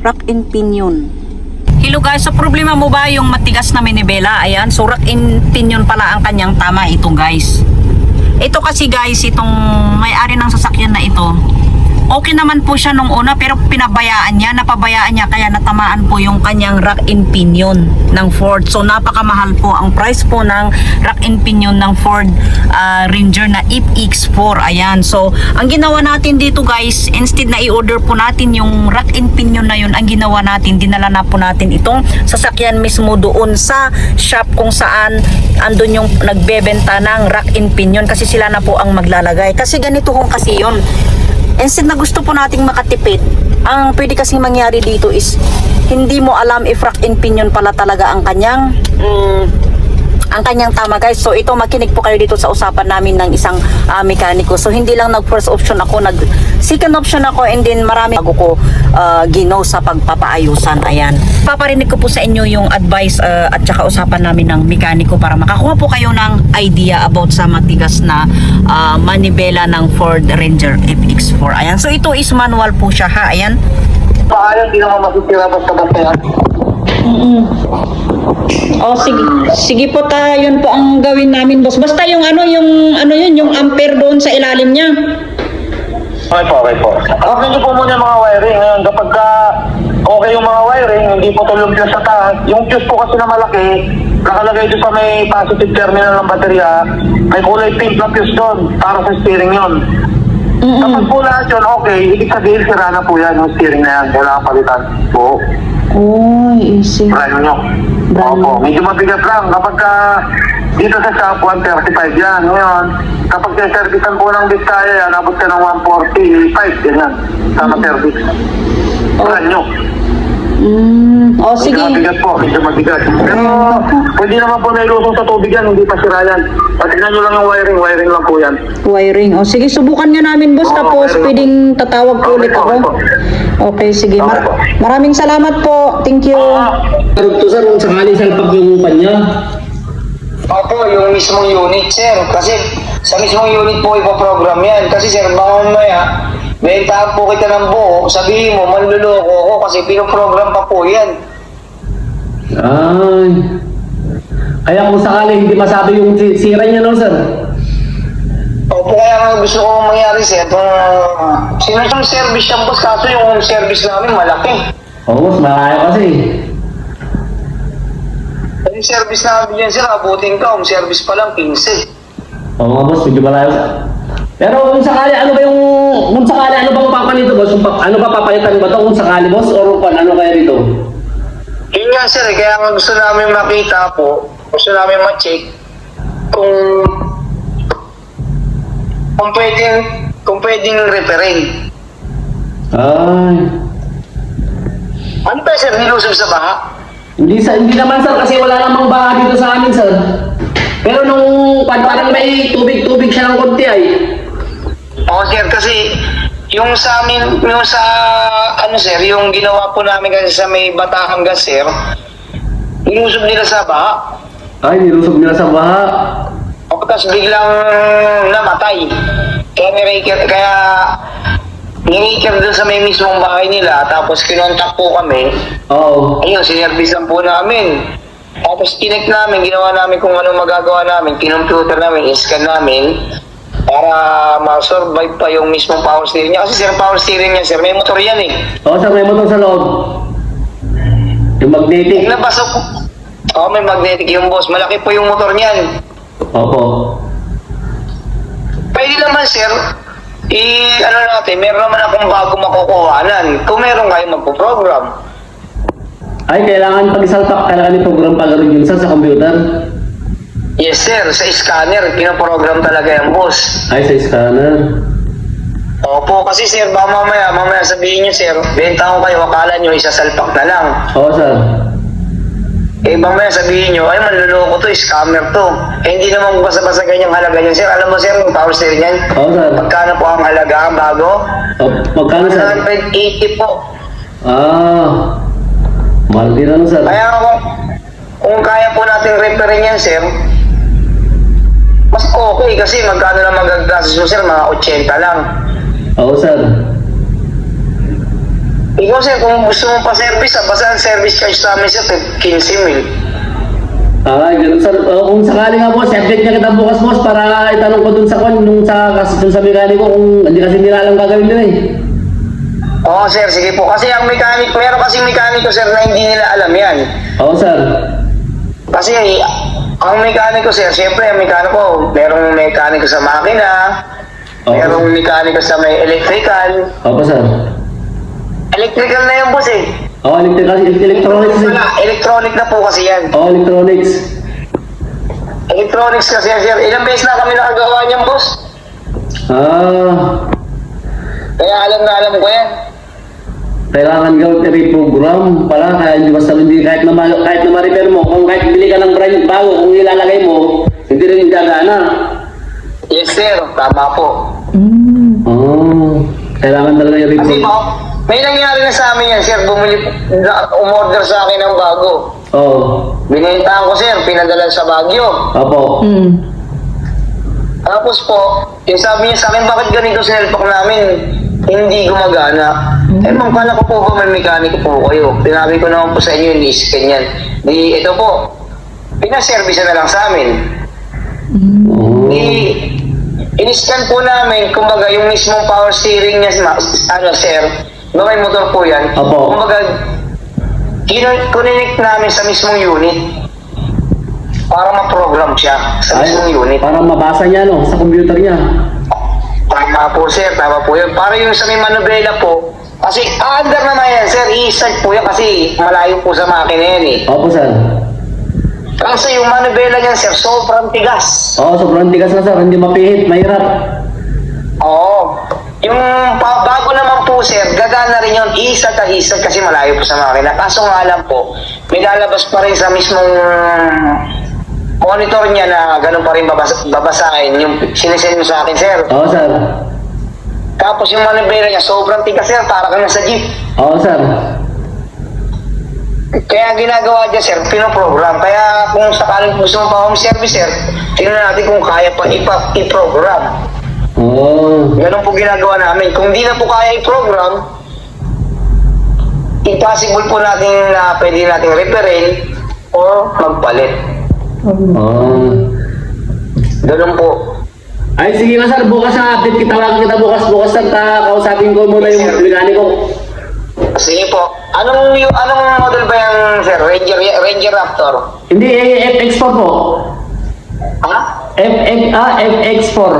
rack and pinion. Hello guys, so problema mo ba yung matigas na minibela? Ayan, so rack and pinion pala ang kanyang tama ito guys. Ito kasi guys, itong may-ari ng sasakyan na ito, okay naman po siya nung una pero pinabayaan niya, napabayaan niya kaya natamaan po yung kanyang rack and pinion ng Ford. So napakamahal po ang price po ng rack and pinion ng Ford ah, Ranger na FX4. Ayan. So ang ginawa natin dito guys, instead na i-order po natin yung rack and pinion na yun, ang ginawa natin, dinala na po natin itong sasakyan mismo doon sa shop kung saan andun yung nagbebenta ng rack and pinion kasi sila na po ang maglalagay. Kasi ganito kung kasi yun. Instead na gusto po nating makatipid, ang pwede kasing mangyari dito is hindi mo alam if rack and pinion pala talaga ang kanyang mm, ang kanyang tama guys. So ito makinig po kayo dito sa usapan namin ng isang ah, mekaniko. So hindi lang nag first option ako, nag second option ako and then marami bago ko ah, ginaw sa pagpapaayusan. Ayan. Paparinig ko po sa inyo yung advice ah, at saka usapan namin ng mekaniko para makakuha po kayo ng idea about sa matigas na ah, manibela ng Ford Ranger FX4. Ayan. So ito is manual po siya ha. Ayan. Paano hindi naman masisira basta-basta yan? Oh, sige. Sige po ta, yun po ang gawin namin, boss. Basta yung ano, yung ano yun, yung ampere doon sa ilalim niya. Okay po, okay po. Okay niyo po muna mga wiring. Ngayon, kapag ka okay yung mga wiring, hindi po tulog yung sa taas. Yung fuse po kasi na malaki, nakalagay doon sa may positive terminal ng baterya, may kulay pink na fuse doon para sa steering yun. Kapag po lahat yun, okay, ibig sabihin sira na po yan yung steering na yan. Kailangan palitan po. Oh, easy. Brand nyo. Opo, medyo mabigat lang. Kapag ka, dito sa shop, 135 yan. Ngayon, kapag servicean po ng Vizcaya yan, abot ka ng 145, ganyan. Sama service. Brand nyo. Mm, oh, sige. Mabigat po, medyo mabigat. Pero, pwede naman po nailusong sa tubig yan, hindi pa sira yan. Patignan nyo lang yung wiring, wiring lang po yan. Wiring. Oh, sige, subukan nga namin, boss. Oo, Tapos, wiring. pwedeng tatawag po Okay ulit ako. okay po. Okay, sige. Mar- maraming salamat po. Thank you. Pero to sir, kung sakali salpag yung kanya. Opo, yung mismong unit, sir. Kasi sa mismong unit po ipoprogram yan. Kasi sir, baka mamaya, bentahan po kita ng buo, sabihin mo, manluloko ako kasi pinoprogram pa po yan. Ay. Kaya kung sakali hindi masabi yung si- sira niya no sir. Opo, kaya nga gusto ko mangyari, sir, kung sino yung service yan, boss, kaso yung service namin malaki. Oo, mas malayo kasi. Yung service namin yan, sir, abutin ka, yung service pa lang, 15. Oo nga boss, medyo malayo. Pero kung sakali, ano ba yung, kung sakali, ano bang papa nito boss? Pap- ano ba papalitan ba to kung sakali boss? Or kung ano kaya rito? Yun nga, sir, eh, kaya nga gusto namin makita po, gusto namin ma-check kung kung pwedeng kung pwedeng referin. Ay. Ano ba sir, nilusob sa baha? Hindi sa hindi naman sir kasi wala namang baha dito sa amin sir. Pero nung parang may tubig-tubig siya ng konti ay. Oo sir, kasi yung sa amin, yung sa ano sir, yung ginawa po namin kasi sa may Batangas sir, nilusob nila sa baha. Ay, nilusog nila sa baha. O tapos biglang namatay. Kaya ni-raker, kaya ni-raker doon sa may mismong bahay nila, tapos kinontak po kami, Oo. Ayun, sinervisan po namin. Tapos tinik namin, ginawa namin kung ano magagawa namin, kinomputer namin, scan namin para ma-survive pa yung mismong power steering niya. Kasi sir, power steering niya, sir, may motor yan eh. Oo, sir, may motor sa loob. Yung magnetic. Nabasok. Oo, may magnetic yung boss. Malaki po yung motor niyan. Opo. Pwede naman, sir, i ano natin, meron naman akong bago makukuhanan. Kung meron kayo magpo-program. Ay, kailangan pag isalpak, kailangan i-program pala rin yun sir, sa computer. Yes, sir, sa scanner, pinoprogram talaga yung boss. Ay, sa scanner. Opo, kasi sir, ba mamaya, mamaya sabihin niyo sir, benta ko kayo, akala niyo isasalpak na lang. Oo, sir. Eh, mamaya sabihin niyo, ay manluloko to, scammer to. Eh, hindi naman basta-basta ganyang halaga niyan, sir. Alam mo sir, yung power steering niyan, Oo, sir. magkano po ang halaga bago? Oh, magkano, sir? 180 po. Ah. Mahal din ano, sir. Kaya kung, kung kaya po natin referin yan, sir, mas okay kasi magkano lang magagastos mo, sir, mga 80 lang. Oo, sir. Ikaw sir, kung gusto mo pa service, ah, basta ang service charge namin sir, 15 mil. Ah, ganun sir. Uh, kung sakali nga boss, update niya kita bukas boss para itanong ko dun sa kon, nung sa, kasi dun sa mekaniko kung hindi kasi nila alam gagawin nila eh. Oo sir, sige po. Kasi ang mechanic, meron kasing mekaniko sir na hindi nila alam yan. Oo sir. Kasi ang mekaniko sir, siyempre ang mekaniko, merong mekaniko sa makina, Oo. merong mekaniko sa may electrical. Opo sir. Electrical na yung boss eh. Oo, electrical, electronics. eh. Wala, electronic na po kasi yan. Oo, electronics. Electronics kasi yan sir. Ilang beses na kami nakagawa niyan boss. Ah, Kaya alam na alam ko yan. Kailangan gawin i-reprogram pala kaya hindi basta hindi kahit na kahit na ma-repair mo kung kahit bili ka ng brand bago kung ilalagay mo hindi rin gagana. Yes sir, tama po. Oh, kailangan talaga Kasi i-reprogram. po, may nangyari na sa amin yan sir. Bumili, umorder sa akin ng bago. Oo. Binentahan ko sir, pinadala sa Baguio. Opo. Tapos po, yung sabi niya sa akin, bakit ganito sinelpak namin? Hindi gumagana. Eh, ma'am, kala ko po ba may mekaniko po kayo? Tinabi ko naman po sa inyo, hindi scan yan. Di, ito po, pinaservice na lang sa amin. Oh. Di, in-scan po namin, kumbaga, yung mismong power steering niya, ano, sir, ba may motor po yan? Opo. Kumbaga, kinonic namin sa mismong unit para ma-program siya sa mismong unit. para mabasa niya no sa computer niya. Tama po sir, tama po yun. Para yung sa may manubela po, kasi under naman yan sir, i-start po yan kasi malayo po sa makina yan eh. Opo sir. Kasi yung manubela niyan sir, sobrang tigas. Oo, sobrang tigas na sir, hindi mapihit, mahirap. Oo. Yung bago naman po sir, gagana rin yun, isa ka isa kasi malayo po sa makina. Kaso nga lang po, may lalabas pa rin sa mismong monitor niya na ganun pa rin babas- babasahin yung sinesend mo sa akin sir. Oo sir. Tapos yung manubela niya, sobrang tigas sir, para kang nasa jeep. Oo sir. Kaya ginagawa dyan, sir, pinoprogram. Kaya kung sakaling gusto mo pa home service, sir, tingnan natin kung kaya pa ipa- i-program. Oo. Ganun po ginagawa namin. Kung di na po kaya i-program, impossible po natin na pwede natin repair or magpalit. Oo. Ganun po. Ay, sige nga sir, bukas na update kita, tawagan kita bukas, bukas sir, ta, kausapin ko muna yung sir. mekaniko. Sige po. Anong yung anong model ba yung sir? Ranger Ranger Raptor? Hindi, eh, FX4 po. Ha? FX, ah, FX4.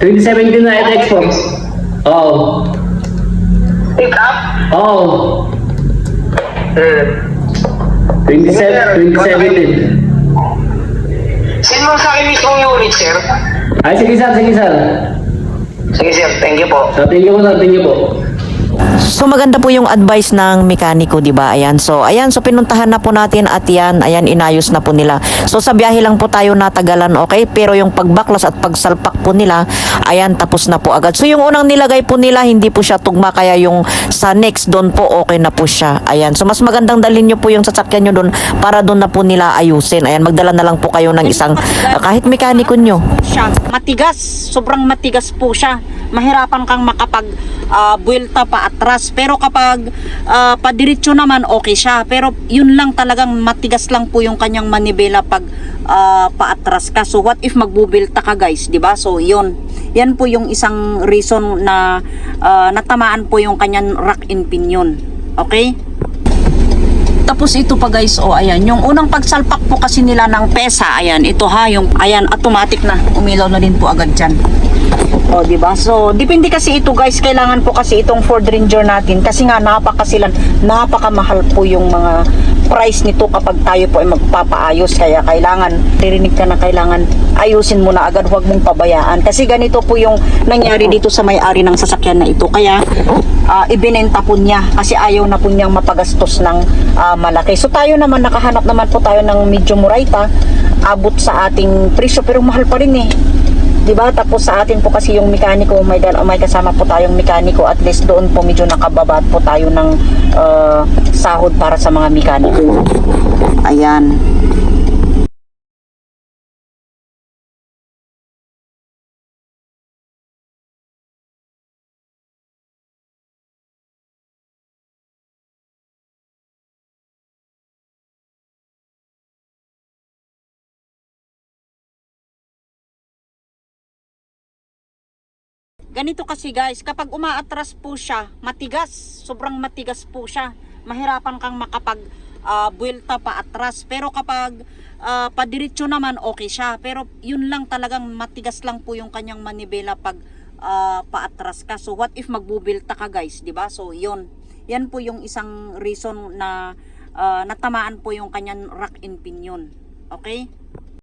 2017 na FX4. Oo. Pick up? Oo. Hmm. 27, 2017. Send mo sa akin mismong unit, sir. Ay, sige sir, sige sir. Sige, sir. Thank you po. So, thank you po sir, thank you po. So maganda po yung advice ng mekaniko, 'di ba? Ayan. So ayan, so pinuntahan na po natin at yan, ayan inayos na po nila. So sa biyahe lang po tayo natagalan, okay? Pero yung pagbaklas at pagsalpak po nila, ayan tapos na po agad. So yung unang nilagay po nila, hindi po siya tugma kaya yung sa next doon po okay na po siya. Ayan. So mas magandang dalhin niyo po yung sasakyan niyo doon para doon na po nila ayusin. Ayan, magdala na lang po kayo ng isang ah, kahit mekaniko niyo. Matigas, sobrang matigas po siya. Mahirapan kang makapag ah, buwelta pa atras. Pero kapag ah, padiretso naman, okay siya. Pero yun lang talagang matigas lang po yung kanyang manibela pag ah, paatras ka. So what if magbubilta ka guys, di ba? So yun. Yan po yung isang reason na ah, natamaan po yung kanyang rack in pinion. Okay? Tapos ito pa guys, oh ayan, yung unang pagsalpak po kasi nila ng pesa, ayan, ito ha, yung ayan, automatic na, umilaw na din po agad dyan. O, di ba? So, depende kasi ito guys, kailangan po kasi itong Ford Ranger natin kasi nga napakasilan, napakamahal po yung mga price nito kapag tayo po ay magpapaayos kaya kailangan, ririnig ka na kailangan ayusin mo na agad, huwag mong pabayaan. Kasi ganito po yung nangyari dito sa may-ari ng sasakyan na ito. Kaya, ah, ibinenta po niya kasi ayaw na po niyang mapagastos ng ah, malaki. So tayo naman, nakahanap naman po tayo ng medyo murayta, abot sa ating presyo pero mahal pa rin eh. 'Di ba? Tapos sa atin po kasi yung mekaniko, may dal may kasama po tayong mekaniko at least doon po medyo nakababat po tayo ng ah, sahod para sa mga mekaniko. Ayan. Ganito kasi guys, kapag umaatras po siya, matigas, sobrang matigas po siya. Mahirapan kang makapag ah, buwelta pa atras. Pero kapag ah, padiretso naman, okay siya. Pero yun lang talagang matigas lang po yung kanyang manibela pag ah, paatras ka. So what if magbubilta ka guys, 'di ba? So yun. Yan po yung isang reason na ah, natamaan po yung kanyang rack in pinion. Okay?